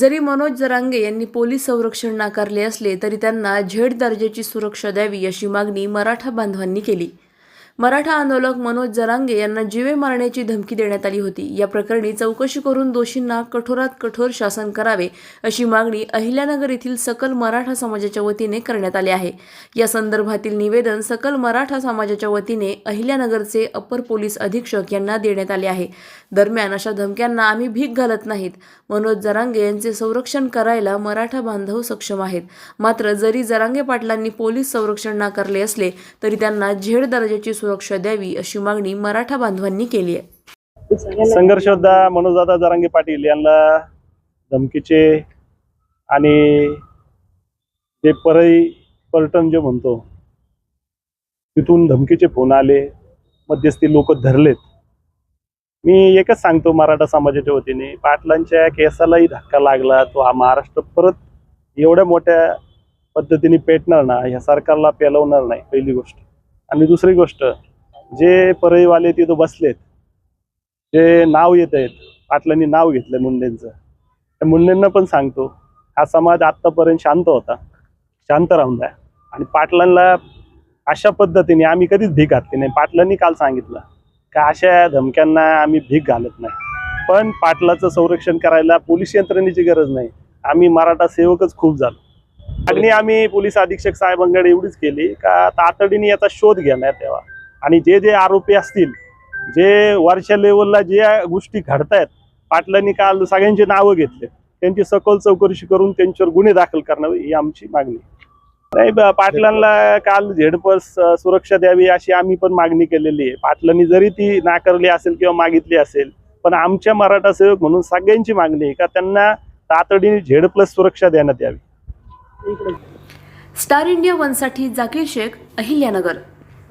जरी मनोज जरांगे यांनी पोलीस संरक्षण नाकारले असले तरी त्यांना झेड दर्जाची सुरक्षा द्यावी अशी मागणी मराठा बांधवांनी केली. मराठा आंदोलक मनोज जरांगे यांना जीवे मारण्याची धमकी देण्यात आली होती. या प्रकरणी चौकशी करून दोषींना कठोरात कठोर शासन करावे अशी मागणी अहिल्यानगर येथील सकल मराठा समाजाच्या वतीने करण्यात आली आहे. या संदर्भातील निवेदन सकल मराठा समाजाच्या वतीने अहिल्यानगरचे अपर पोलीस अधीक्षक यांना देण्यात आले आहे. दरम्यान अशा धमक्यांना आम्ही भीक घालत नाहीत. मनोज जरांगे यांचे संरक्षण करायला मराठा बांधव सक्षम आहेत. मात्र जरी जरांगे पाटलांनी पोलीस संरक्षण नाकारले असले तरी त्यांना झेड दर्जाची सुरक्षा द्यावी अशी मागणी मराठा बांधवांनी केली आहे. संघर्ष मनोजदादा जरांगे पाटील यांना धमकीचे आणि जे परळी पर्यटन जे म्हणतो तिथून धमकीचे फोन आले मध्यस्थी लोक धरलेत. मी एकच सांगतो मराठा समाजाच्या वतीने पाटलांच्या केसालाही धक्का लागला तो हा महाराष्ट्र परत एवढ्या मोठ्या पद्धतीने पेटणार ना ह्या सरकारला पेलवणार नाही पहिली गोष्ट. आणि दुसरी गोष्ट जे परळीवाले तिथं बसलेत जे नाव येत आहेत पाटलांनी नाव घेतलं मुंडेंचं. त्या मुंडेंना पण सांगतो हा समाज आत्तापर्यंत शांत होता शांत राहून द्या आणि पाटलांना अशा पद्धतीने आम्ही कधीच भीक घातली नाही. पाटलांनी काल सांगितलं का अशा धमक्यांना आम्ही भीक घालत नाही. पण पाटलाचं संरक्षण करायला पोलीस यंत्रणेची गरज नाही. आम्ही मराठा सेवकच खूप झालो. मागणी आम्ही पोलीस अधीक्षक साहेबांकडे एवढीच केली का तातडीने याचा शोध घेण्यात यावा आणि जे जे आरोपी असतील जे वरच्या लेवलला जे गोष्टी घडतायत पाटलांनी काल सगळ्यांची नावं घेतले त्यांची सखोल चौकशी करून त्यांच्यावर गुन्हे दाखल करावे ही आमची मागणी नाही पाटलांना काल झेडपस सुरक्षा द्यावी अशी आम्ही पण मागणी केलेली आहे. पाटलांनी जरी ती नाकारली असेल किंवा मागितली असेल पण आमच्या मराठा सेवक म्हणून सगळ्यांची मागणी आहे का त्यांना तातडीने झेड प्लस सुरक्षा देण्यात यावी. स्टार इंडिया वनसाठी जाकीर शेख अहिल्यानगर.